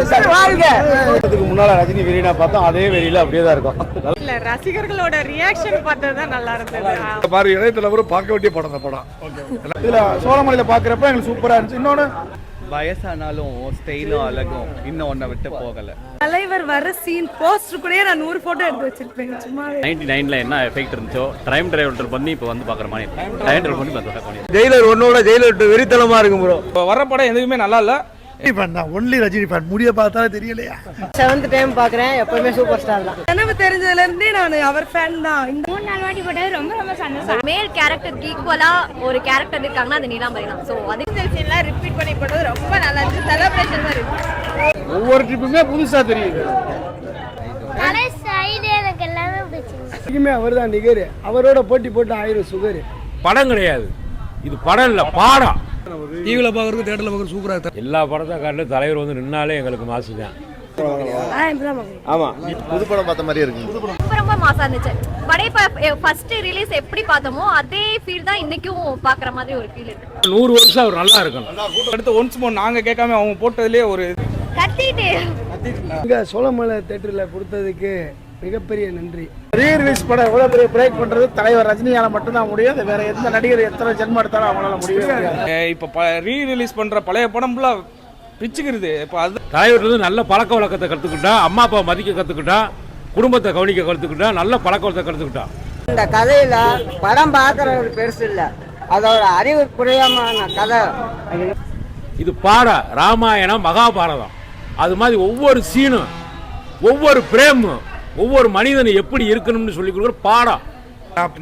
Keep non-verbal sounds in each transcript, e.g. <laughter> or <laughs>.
இதுக்கு முன்னால ரஜினி வெறினா பார்த்தோம் அதே வெறியில அப்படியே தான் இருக்கும். இல்ல ரசிகர்களோட ரியாக்ஷன் பார்த்தது தான் நல்லா இருந்தது. மாதிரி இணையத்தில் கூட பார்க்க வேண்டிய படம் அந்த படம். இதுல சோழமலையில பாக்குறப்ப எனக்கு சூப்பரா இருந்துச்சு. இன்னொன்னு? வயசானாலும் ஸ்டைலும் அழகும். இன்னும் ஒன்றை விட்டு போகலை. தலைவர் வர சீன் போஸ்டர் கூட நான் நூறு போட்டோ எடுத்து வச்சிருப்பேன். சும்மாவே நைன்டி நைனில் என்ன எஃபெக்ட் இருந்துச்சோ டைம் டிரைவர் பண்ணி இப்போ வந்து பார்க்குற மாதிரி. டைம் டிரைவர் பண்ணி ஜெயிலர் ஒன்னோட ஜெயிலர் வெறித்தனமா இருக்கும் ப்ரோ இப்போ வர படம் எதுவுமே நல்லா இல்லை. ரஜினி ஃபேன் தான். ஒன்லி ரஜினி ஃபேன் முடிய பார்த்தாலே தெரியலையா? செவன்த் டைம் பார்க்குறேன். எப்பவுமே சூப்பர் ஸ்டார் தான். கனவு தெரிஞ்சதுல இருந்தே நான் அவர் ஃபேன் தான். மூணு நாலு வாட்டி போட்டது ரொம்ப ரொம்ப சந்தோஷம். மேல் கேரக்டருக்கு ஈக்குவலா ஒரு கேரக்டர் இருக்காங்கன்னா அது நீலாம்பரி தான். ஸோ அது சீன்லாம் ரிப்பீட் பண்ணி போட்டது ரொம்ப நல்லா இருந்துச்சு. செலிப்ரேஷன் தான் இருக்கு. ஒவ்வொரு ட்ரிப்புமே புதுசா தெரியுது. எனக்கு எல்லாமே பிடிச்சிருந்துச்சு இதுக்குமே அவர் தான் நிகர். அவரோட போட்டி போட்டு ஆயிரம் சுகர். படம் கிடையாது. இது படம் இல்ல பாடம். டிவியில் பார்க்குறதுக்கு தேட்டரில் பார்க்குறது சூப்பராக இருக்கு. எல்லா படத்தை காட்டிலும் தலைவர் வந்து நின்னாலே எங்களுக்கு மாசு தான். ஆமா. புது படம் பார்த்த மாதிரி இருக்கு. ரொம்ப மாசா இருந்துச்சு. படைப்பா ஃபர்ஸ்ட் ரிலீஸ் எப்படி பார்த்தோமோ அதே ஃபீல் தான் இன்னைக்கும் பார்க்குற மாதிரி ஒரு ஃபீல் இருக்கு. நூறு வருஷம் அவர் நல்லா இருக்கணும். அடுத்து ஒன்ஸ் மோர் நாங்கள் கேட்காம அவங்க போட்டதுலேயே ஒரு கத்திட்டு. இங்க சோழமலை தேட்டரில் கொடுத்ததுக்கு மிகப்பெரிய நன்றி. ரீ ரிலீஸ் படம் எவ்வளவு பெரிய பிரேக் பண்றது? தலைவர் ரஜினியால மட்டும்தான் முடியும். அது வேற எந்த நடிகர் எத்தனை ஜென்மம் எடுத்தாலும் அவங்களால முடியவே முடியாது. இப்போ ரீ ரிலீஸ் பண்ணுற பழைய படம் ஃபுல்லாக பிச்சுக்கிறது இப்போ அது தலைவர் வந்து நல்ல பழக்க வழக்கத்தை கற்றுக்கிட்டா அம்மா அப்பா மதிக்க கற்றுக்கிட்டா குடும்பத்தை கவனிக்க கற்றுக்கிட்டா நல்ல பழக்க வழக்கத்தை கற்றுக்கிட்டா இந்த கதையில படம் பார்க்கறது பெருசு இல்ல. அதோட அறிவு குறையாம கதை. இது பாட ராமாயணம் மகாபாரதம். அது மாதிரி ஒவ்வொரு சீனும் ஒவ்வொரு பிரேமும் ஒவ்வொரு மனிதனும் எப்படி இருக்கணும்னு சொல்லி கொடுக்குற பாடம்.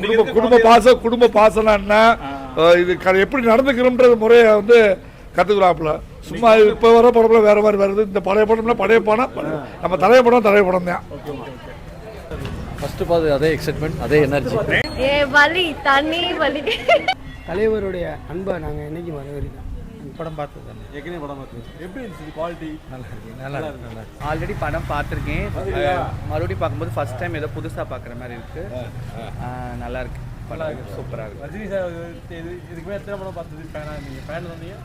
குடும்ப குடும்ப பாசம் குடும்ப பாசம்னா இது க- எப்படி நடந்துக்கிறோம்ன்றது முறையை வந்து கற்றுக்குறாப்புல சும்மா இப்போ வர படம்ல வேற மாதிரி வருது. இந்த பழைய படம்ல பழைய படம். நம்ம தலைய படம் தலைய படம் தான். ஃபர்ஸ்ட் பார்த்து அதே எக்ஸைட்மெண்ட் அதே எனர்ஜி ஏ வலி தண்ணி வலி. தலைவருடைய அன்பை நாங்க என்னைக்கு வரவேற்கிறோம். படம் பார்த்தது ஏற்கனவே படம் பார்த்தது. எப்படி இருந்துச்சு? குவாலிட்டி ஆல்ரெடி படம் பார்த்துருக்கேன். மறுபடியும் பார்க்கும்போது ஃபர்ஸ்ட் டைம் ஏதோ புதுசாக பார்க்குற மாதிரி இருக்கு. நல்லா இருக்கு. படம் சூப்பராக இருக்கு. ரஜினி சார் இதுக்கு மேலே எத்தனை படம் பார்த்தது? ஃபேனா நீங்க? ஃபேன் வந்தீங்க?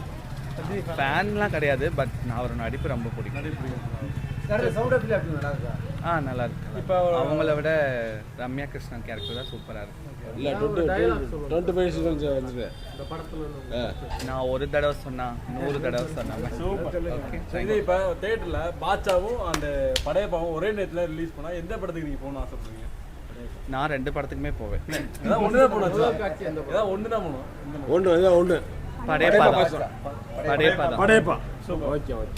ரஜினி ஃபேன்லாம் கிடையாது பட் நான் அவரோட நடிப்பு ரொம்ப பிடிக்கும். நல்லா இருக்கா? ஆ நல்லா இருக்கு. இப்போ அவங்கள விட ரம்யா கிருஷ்ணன் கேரக்டர் தான் சூப்பராக இருக்கு. இல்லை டுவெண்ட்டி ஃபைவ் செகண்ட்ஸ் வந்துட்டு நான் ஒரு தடவை சொன்னா நூறு தடவை சொன்னேன் ஓகே இது இப்போ தேட்டரில் பாட்சாவும் அந்த படையப்பாவும் ஒரே நேரத்தில் ரிலீஸ் பண்ணா எந்த படத்துக்கு நீங்கள் போகணும்னு ஆசைப்படுறீங்க? நான் ரெண்டு படத்துக்குமே போவேன். ஏதாவது ஒன்று தான் போகணும் ஏதாவது ஒன்று தான் போகணும் ஒன்று இதான் ஒன்று Padayappa. Padayappa Padayappa okay okay.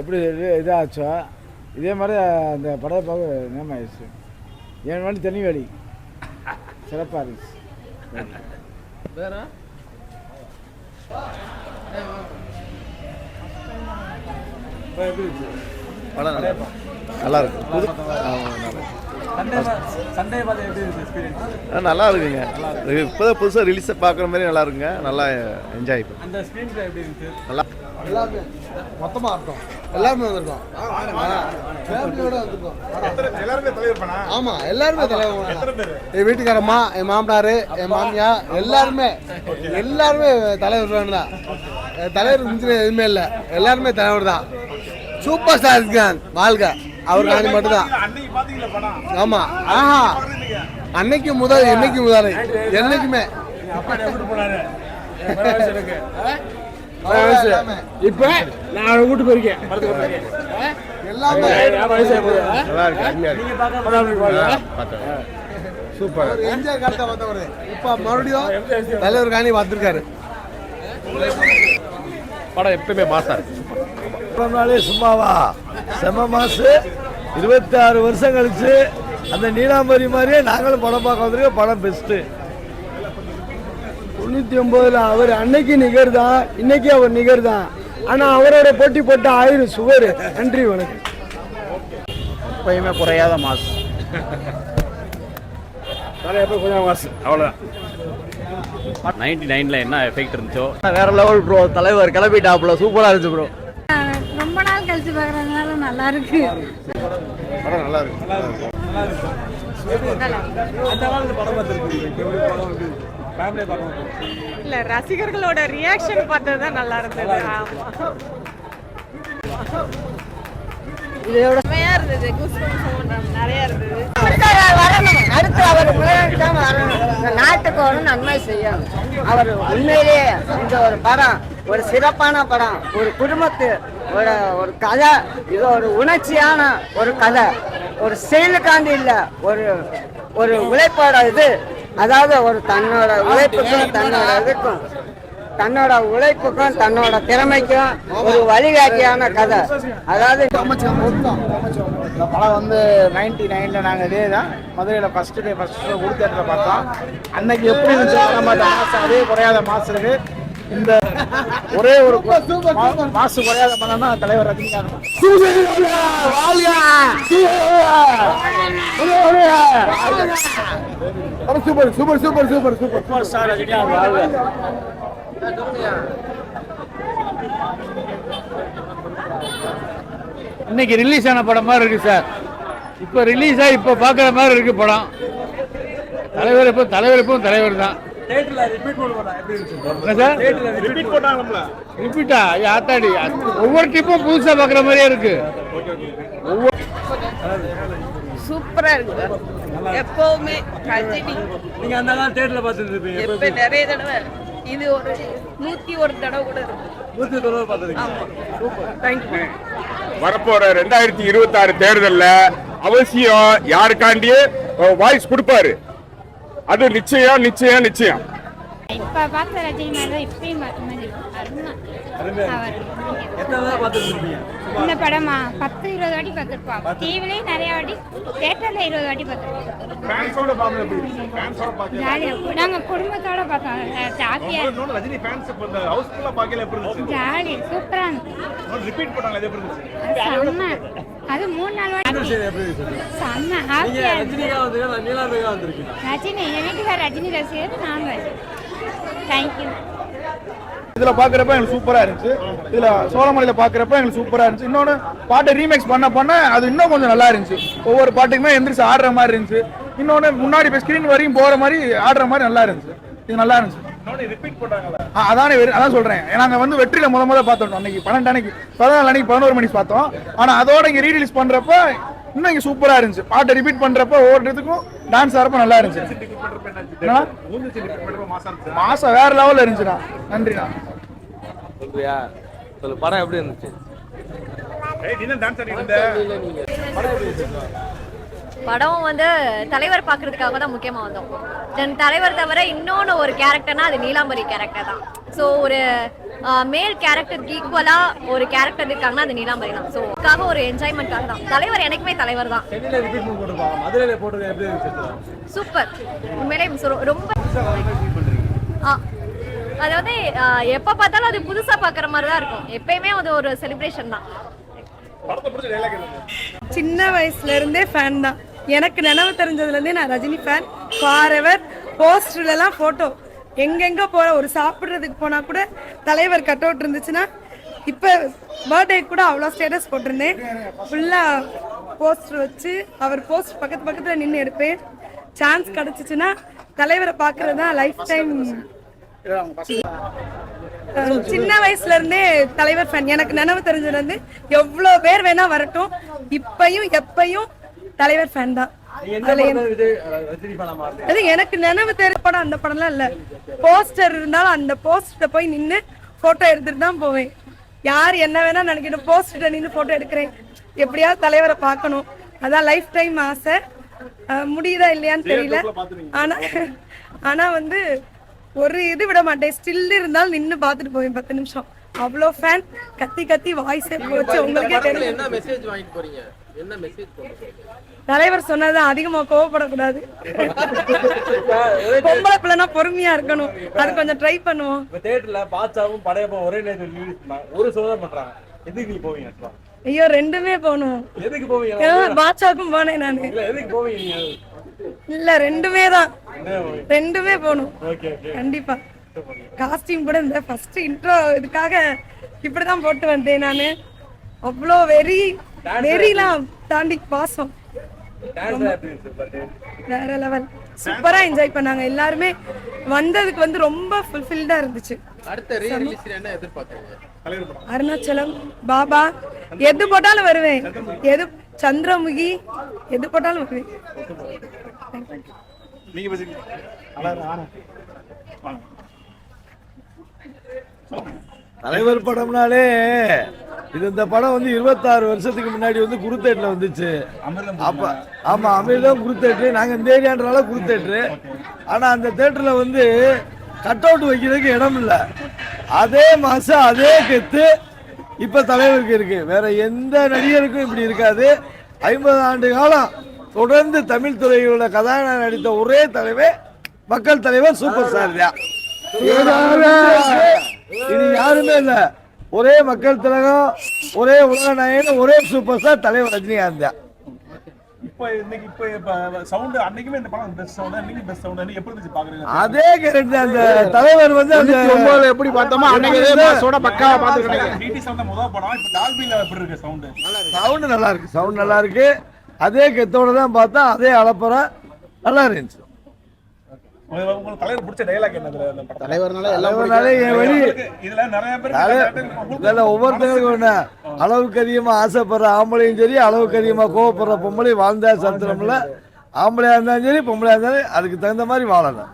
எப்படி இதாச்சோ? இதே மாதிரி அந்த படையப்பாக நேம் ஆயிடுச்சு. என் வண்டி தனி வழி சிறப்பாக இருந்துச்சு. படம் நல்லா இருக்கு. நல்லா இருக்கு. இருந்துச்சு நல்லா இருக்குங்க. இப்போதான் புதுசாக ரிலீஸை பார்க்குற மாதிரி நல்லா இருக்குங்க. நல்லா என்ஜாய் பண்ணுங்க அந்த ஸ்க்ரீன் பிளே எப்படி இருந்துச்சு நல்லா. எல்லாருமே மொத்தமாக இருக்கோம். எல்லாருமே வந்திருக்கோம். ஃபேமிலியோட வந்திருக்கோம். எல்லாருமே தலைவர் பண்ணா ஆமா எல்லாருமே தலைவர் என் வீட்டுக்காரம்மா என் மாமனார் என் மாமியா எல்லாருமே. எல்லாருமே தலைவர் தான். தலைவர் மிஞ்சின எதுவுமே இல்லை. எல்லாருமே தலைவர் தான். சூப்பர் ஸ்டார் இருக்கான் வாழ்க. அவர் காணி மட்டும்தான். அன்னைக்கு பாத்தீங்களா படம்? ஆமா. ஆஹா. அன்னைக்கு முதல் என்னைக்கு முதல்? என்னைக்குமே. <laughs> இப்ப நான் வீட்டு போயிருக்கேன். எல்லாமே. நல்லா இருக்கு அருமையாக இருக்கு. சூப்பர் என்ஜாய் காலத்தை வந்தவர் இப்ப மறுபடியும் தலைவர் காணி வந்திருக்காரு படம் எப்பயுமே மாசா இருக்கு. நாளே சும்மாவா? செம மாசு. இருபத்தி ஆறு வருஷம் கழிச்சு அந்த நீலாம்பரி மாதிரியே நாங்களும் படம் பார்க்க வந்திருக்கோம். படம் பெஸ்ட்டு தொண்ணூத்தி ஒன்பதுல அவர் அன்னைக்கு நிகர் தான் இன்னைக்கு அவர் நிகர் தான் ஆனா அவரோட போட்டி போட்ட ஆயிரம் சுவர். நன்றி வணக்கம். எப்பயுமே குறையாத மாசு. கொஞ்சம் மாசு? அவ்வளோதான் நைன்டி நைனில் என்ன எஃபெக்ட் இருந்துச்சோ? வேற லெவல் ப்ரோ தலைவர் கிளம்பிட்டாப்ல சூப்பரா இருந்துச்சு ப்ரோ கழிச்சு பார்க்கறதுனால நல்லா இருக்கு. படம் நல்லா இருக்கு இல்ல ரசிகர்களோட ரியாக்ஷன் பார்த்தது தான் நல்லா இருந்தது. ஆமா. செமையா இருந்தது. நிறைய இருந்தது. அடுத்து அவர் முதலமைச்சர் வரணும். இந்த நாட்டுக்கு ஒரு நன்மை செய்யணும். அவர் உண்மையிலேயே இந்த ஒரு படம் ஒரு சிறப்பான படம் ஒரு குடும்பத்து ஒரு ஒரு கதை இது ஒரு உணர்ச்சியான ஒரு கதை. ஒரு செயலுக்காண்டி இல்லை ஒரு ஒரு உழைப்போட இது. அதாவது ஒரு தன்னோட உழைப்புக்கும் தன்னோட இதுக்கும் தன்னோட உழைப்புக்கும் தன்னோட திறமைக்கும் ஒரு வழிகாட்டியான கதை. அதாவது இந்த படம் வந்து நைன்டி நைனில் நாங்கள் இதே தான் மதுரையில் ஃபஸ்ட்டு டே ஃபஸ்ட் ஷோ உரு பார்த்தோம். அன்னைக்கு எப்படி இருந்துச்சு? நம்ம அதே குறையாத மாசு இருக்கு. இந்த ஒரே ஒரு மாசு குறையாத மனம்னா தலைவர் Rajinikanth. Super super super super super. Super star Rajinikanth இன்னைக்கு ரிலீஸ் ஆன படம் மாதிரி இருக்கு சார். இப்போ ரிலீஸ் ஆகி இப்போ பார்க்குற மாதிரி இருக்கு படம். தலைவர் இப்போ தலைவர் இப்போ தலைவர் தான். சார்? ரிப்பீட்டா ஆத்தாடி. ஒவ்வொரு டிப்பும் புதுசாக பார்க்குற மாதிரியே இருக்கு. சூப்பரா இருக்கு எப்பவுமே ரஜினி நீங்க அந்த தான் தேட்டர்ல பார்த்துட்டு இருப்பீங்க. எப்ப நிறைய தடவை. இது ஒரு நூத்தி ஒரு தடவை கூட இருக்கு. நூத்தி தொண்ணூறு பார்த்துருக்கீங்க. ஆமா. தேங்க்யூ வரப்போற ரெண்டாயிரத்தி இருபத்தி ஆறு தேர்தல்ல அவசியம் யாருக்காண்டியே வாய்ஸ் கொடுப்பாரு. அது நிச்சயம் நிச்சயம் நிச்சயம். இப்ப பார்த்த ரஜினி தான் இப்பயும் இந்த படமா? பத்து இருபது வாட்டி பார்த்துருப்போம் டிவிலையும் நிறைய வாட்டி தேட்டர்ல இருபது வாட்டி பார்த்துருப்போம் ஜாலியா நாங்க குடும்பத்தோட பார்த்தோம். இருந்துச்சு? ஜாலி சூப்பரா இருந்துச்சு. அது மூணு நாள் வாட்டி செம்ம ஹாப்பியா ரஜினி என் வீட்டுக்கார ரஜினி ரசிகர் நான் தேங்க்யூ இதுல பாக்குறப்ப எனக்கு சூப்பரா இருந்துச்சு. இதுல சோழமலையில பாக்குறப்ப எனக்கு சூப்பரா இருந்துச்சு. இன்னொன்னு பாட்டை ரீமேக்ஸ் பண்ண பண்ண அது இன்னும் கொஞ்சம் நல்லா இருந்துச்சு. ஒவ்வொரு பாட்டுக்குமே எந்திரிச்சு ஆடுற மாதிரி இருந்துச்சு. இன்னொன்னு முன்னாடி இப்போ ஸ்கிரீன் வரையும் போற மாதிரி ஆடுற மாதிரி நல்லா இருந்துச்சு. இது நல்லா இருந்துச்சு. ரிப்பீட் பண்ணாங்களா ஆ, அதானே வெறு- அதான் சொல்றேன். நாங்க வந்து வெற்றியில முத முத பார்த்தோம். அன்னைக்கு பன்னெண்டு அன்னைக்கு பதினாலு அன்னைக்கு பதினோரு மணிக்கு பார்த்தோம். ஆனா அதோட இங்க ரீரிலீஸ் பண்றப்ப இன்னும் இங்க சூப்பரா இருந்துச்சு. பாட்டை ரிப்பீட் பண்றப்ப ஒவ்வொரு இதுக்கும் டான்ஸ் ஆடுறப்ப நல்லா இருந்துச்சு? மாசம் வேற லெவல்ல இருந்துச்சுண்ணா நன்றிண்ணா சொல்றியா? சொல்லு படம் எப்படி இருந்துச்சு? ஏய் நீ தான் டான்ஸ் ஆடிட்டு இருந்த? படம் வந்து தலைவர் பார்க்கறதுக்காக தான் முக்கியமாக வந்தோம். தென் தலைவர் தவிர இன்னொன்று ஒரு கேரக்டர்னா அது நீலாம்பரி கேரக்டர் தான். ஸோ ஒரு மேல் கேரக்டருக்கு ஈக்குவலாக ஒரு கேரக்டர் இருக்காங்கன்னா அது நீலாம்பரி தான். ஸோ அதுக்காக ஒரு என்ஜாய்மெண்ட்காக தான். தலைவர் எனக்குமே தலைவர் தான். சூப்பர் உண்மையிலே ரொம்ப ஆ. அதாவது ஆ, எப்ப பார்த்தாலும் அது புதுசா பார்க்குற மாதிரி தான் இருக்கும். எப்பயுமே அது ஒரு செலிப்ரேஷன் தான். சின்ன வயசுல இருந்தே ஃபேன் தான். எனக்கு நினைவு தெரிஞ்சதுலேருந்தே நான் ரஜினி ஃபேன் ஃபார் எவர் போஸ்டர்லலாம் ஃபோட்டோ எங்கெங்கே போகிற ஒரு சாப்பிட்றதுக்கு போனால் கூட தலைவர் கட் அவுட் இருந்துச்சுன்னா இப்போ பர்த்டே கூட அவ்வளோ ஸ்டேட்டஸ் போட்டிருந்தேன். ஃபுல்லாக போஸ்டர் வச்சு அவர் போஸ்டர் பக்கத்து பக்கத்தில் நின்று எடுப்பேன். சான்ஸ் கிடச்சிச்சின்னா தலைவரை பார்க்கறது தான் லைஃப் டைம் சின்ன வயசுல இருந்தே தலைவர் ஃபேன் எனக்கு நினைவு தெரிஞ்சதுலேருந்து எவ்வளோ பேர் வேணா வரட்டும். இப்பையும் எப்பையும் தலைவர் ஃபேன் தான். அது எனக்கு நினைவு தெரிஞ்ச படம் அந்த படம்லாம் இல்ல. போஸ்டர் இருந்தாலும் அந்த போஸ்டர் போய் நின்னு போட்டோ எடுத்துட்டு தான் போவேன். யார் என்ன வேணா நினைக்கணும் போஸ்டர் நின்று போட்டோ எடுக்கிறேன். எப்படியாவது தலைவரை பார்க்கணும். அதான் லைஃப் டைம் ஆசை முடியுதா இல்லையான்னு தெரியல. ஆனா ஆனா வந்து ஒரு இது விட மாட்டேன். ஸ்டில் இருந்தாலும் நின்னு பார்த்துட்டு போவேன். பத்து நிமிஷம். அவ்வளோ ஃபேன் கத்தி கத்தி வாய்ஸே போச்சு. உங்களுக்கே தெரியும். என்ன மெசேஜ் வாங்கிட்டு போறீங்க? என்ன மெசேஜ் தலைவர் சொன்னதான் அதிகமா கோவப்படக்கூடாது. பொம்பளை பிள்ளைனா பொறுமையா இருக்கணும். அது கொஞ்சம் ட்ரை பண்ணுவோம். இப்ப தியேட்டர்ல பாச்சாவும் படையப்பா ஒரே நேரத்தில் ஒரு ஷோ தான் பண்றாங்க. எதுக்கு நீங்க போவீங்க? ஐயோ ரெண்டுமே போகணும். எதுக்கு போவீங்க? ஏன்னா பாட்சாக்கும் போனேன் நானு. இல்ல எதுக்கு போவீங்க இல்ல ரெண்டுமே தான். ரெண்டுமே போகணும். Okay okay. கண்டிப்பா. காஸ்டியூம் கூட இந்த ஃபர்ஸ்ட் இன்ட்ரோ இதுக்காக இப்படிதான் போட்டு வந்தேன் நானு. அவ்வளோ வெறி வெறிலாம் தாண்டி பாசம். வேற லெவல் சூப்பரா என்ஜாய் பண்ணாங்க. எல்லாருமே வந்ததுக்கு வந்து ரொம்ப ஃபுல்ஃபில்டா இருந்துச்சு. அடுத்த ரீ ரிலீஸ் என்ன எதிர்பார்க்குறீங்க அருணாச்சலம் பாபா. எது போட்டாலும் வருவேன். எது சந்திரமுகி எது போட்டாலும் வருவேன். நீங்க பேசுங்க நல்லா இருக்கு, ஆனா. வாங்க. தலைவர் படம்னாலே இது இந்த படம் வந்து இருபத்தாறு வருஷத்துக்கு முன்னாடி வந்து குருத்தேட்டில் வந்துச்சு. அப்ப ஆமா அமிர்தம் குருத்தேட்ரு நாங்க இந்த ஏரியான்றனால குருத்தேட்ரு ஆனா அந்த தேட்டர்ல வந்து கட் அவுட் வைக்கிறதுக்கு இடம் இல்ல. அதே மாசம் அதே கெத்து இப்ப தலைவருக்கு இருக்கு. வேற எந்த நடிகருக்கும் இப்படி இருக்காது. ஐம்பது ஆண்டு காலம் தொடர்ந்து தமிழ் துறையோட கதாநாயகன் நடித்த ஒரே தலைவர் மக்கள் தலைவர் சூப்பர் ஸ்டார் தான். இது யாருமே இல்ல. ஒரே மக்கள் திலகம் ஒரே உலக நாயகன் ஒரே சூப்பர் ஸ்டார் தலைவர் ரஜினிகாந்த் தான். இப்ப இன்னைக்கு இப்ப இப்ப சவுண்ட் அன்னைக்குமே இந்த படம் பெஸ்ட் சவுண்ட் இன்னைக்கு பெஸ்ட் சவுண்ட் நீங்க எப்படி இருந்துச்சு பாக்குறீங்க? அதே கேரக்டர் அந்த தலைவர் வந்து அந்த ஒன்பதுல எப்படி பார்த்தோமோ அன்னைக்கு மாசோட பக்காவா சவுண்ட் சவுண்ட் நல்லா இருக்கு. சவுண்ட் நல்லா இருக்கு. அதே கெத்தோட தான் பார்த்தா அதே அளப்பறம் நல்லா இருந்துச்சு. அளவுக்கு அதிகமாக ஆசைப்படுற ஆம்பளையும் சரி அளவுக்கு அதிகமாக கோவப்படுற பொம்பளையும் வாழ்ந்தா சத்திரம்ல. ஆம்பளையா இருந்தாலும் சரி பொம்பளையா இருந்தாலும் அதுக்கு தகுந்த மாதிரி வாழணும்.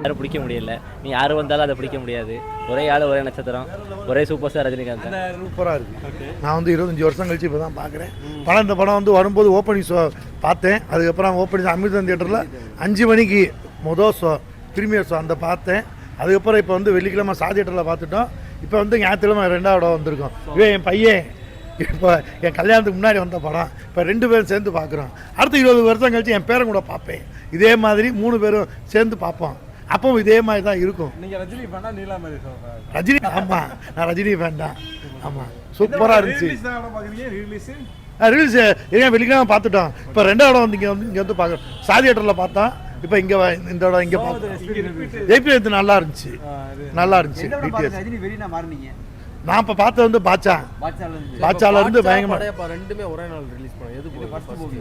யாரும் பிடிக்க முடியல. நீ யார் வந்தாலும் அதை பிடிக்க முடியாது. ஒரே ஆள் ஒரே நட்சத்திரம் ஒரே சூப்பர் ஸ்டார் ரஜினிகாந்த் சூப்பராக இருக்கு. நான் வந்து இருபத்தஞ்சி வருஷம் கழிச்சு இப்போ தான் பார்க்குறேன் படம் இந்த படம் வந்து வரும்போது ஓப்பனிங் ஷோ பார்த்தேன். அதுக்கப்புறம் ஓப்பனிங் அமிர்தம் தியேட்டரில் அஞ்சு மணிக்கு மொதல் ஷோ ப்ரீமியர் ஷோ அந்த பார்த்தேன். அதுக்கப்புறம் இப்போ வந்து வெள்ளிக்கிழமை சா தியேட்டரில் பார்த்துட்டோம். இப்போ வந்து ஞாயிற்றுக்கிழமை ரெண்டாவது இடம் வந்திருக்கோம். இவன் என் பையன். இப்போ என் கல்யாணத்துக்கு முன்னாடி வந்த படம். இப்போ ரெண்டு பேரும் சேர்ந்து பார்க்குறோம். அடுத்த இருபது வருஷம் கழிச்சு என் பேரன் கூட பார்ப்பேன். இதே மாதிரி மூணு பேரும் சேர்ந்து பார்ப்போம். அப்பவும் இதே மாதிரி தான் இருக்கும். ரஜினி நீலாமரி சொல்றேன் ரஜினி ஆமாம் நான் ரஜினி ஃபேன் தான். ஆமாம் சூப்பராக இருந்துச்சு. ரிலீஸ் ஏன் வெள்ளிக்கிழமை பார்த்துட்டோம். இப்போ ரெண்டாவது இடம் வந்து இங்கே வந்து இங்கே வந்து பார்க்குறோம். சாதி தேட்டரில் பார்த்தோம். இப்போ இங்கே இந்த இடம் இங்கே ஜெய்பி நல்லா இருந்துச்சு. நல்லா இருந்துச்சு மாறினீங்க. நான் இப்போ பார்த்தது வந்து பாச்சா பாட்சால இருந்து. பாட்சால இருந்து பயங்கரமா. படையப்பா ரெண்டுமே ஒரே நாள் ரிலீஸ் பண்ணோம். எது போய் ஃபர்ஸ்ட் மூவி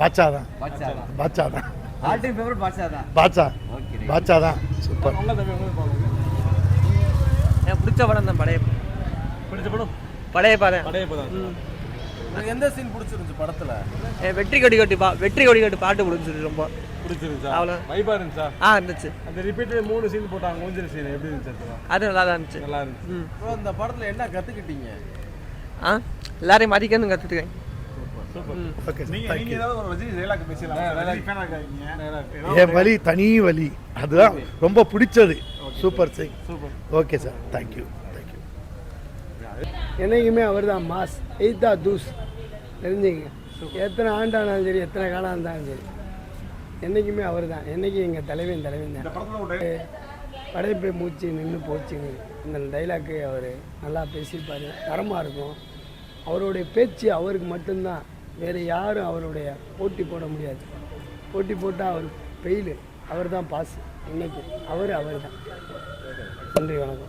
பாச்சா தான். பாச்சா தான். ஆல் டைம் ஃபேவரட் பாட்சா தான். பாச்சா பாச்சா தான். சூப்பர். எனக்கு பிடிச்ச படம் தான் படையப்பா. பிடிச்ச படம்? படையப்பா தான். படைய படம் எந்த சீன் பிடிச்சிருந்துச்சு படத்துல? வெற்றி கொடி கட்டி பா வெற்றி கொடி கட்டி பாட்டு பிடிச்சிருக்கு ரொம்ப. பிடிச்சிருந்துச்சா? அவ்வளோ. வைபா இருந்துச்சா? ஆ இருந்துச்சு. அந்த ரிப்பீட் மூணு சீன் போட்டாங்க மூஞ்சில் சீன் எப்படி இருந்துச்சு? அது? நல்லா தான் இருந்துச்சு. நல்லா இருந்துச்சு. இந்த படத்துல என்ன கத்துக்கிட்டீங்க? ஆ எல்லாரையும் மதிக்கணும் கத்துட்டுக்கேன் ஓகே நீங்க நீங்க ஏதாவது ஒரு ரஜினி டைலாக் பேசலாம். ரஜினி ஃபேனா இருக்காங்க என் வலி தனி வலி. அதுதான் ரொம்ப பிடிச்சது. Super sing okay sir thank you thank you என்னைக்குமே அவர் தான் மாஸ் எய்தா தூஸ். தெரிஞ்சுங்க. எத்தனை ஆண்டானாலும் சரி எத்தனை காலம் இருந்தாலும் சரி. என்றைக்குமே அவர் தான் என்றைக்கு எங்கள் தலைவன் தலைவன் தான். படைப்பு மூச்சு நின்று போச்சுன்னு இந்த டைலாக்கு அவர் நல்லா பேசியிருப்பார். தரமாக இருக்கும். அவருடைய பேச்சு அவருக்கு மட்டும்தான். வேறு யாரும் அவருடைய போட்டி போட முடியாது. போட்டி போட்டால் அவர் ஃபெயிலு அவர் தான் பாஸ் இன்னைக்கு அவர் அவர் தான் நன்றி வணக்கம்.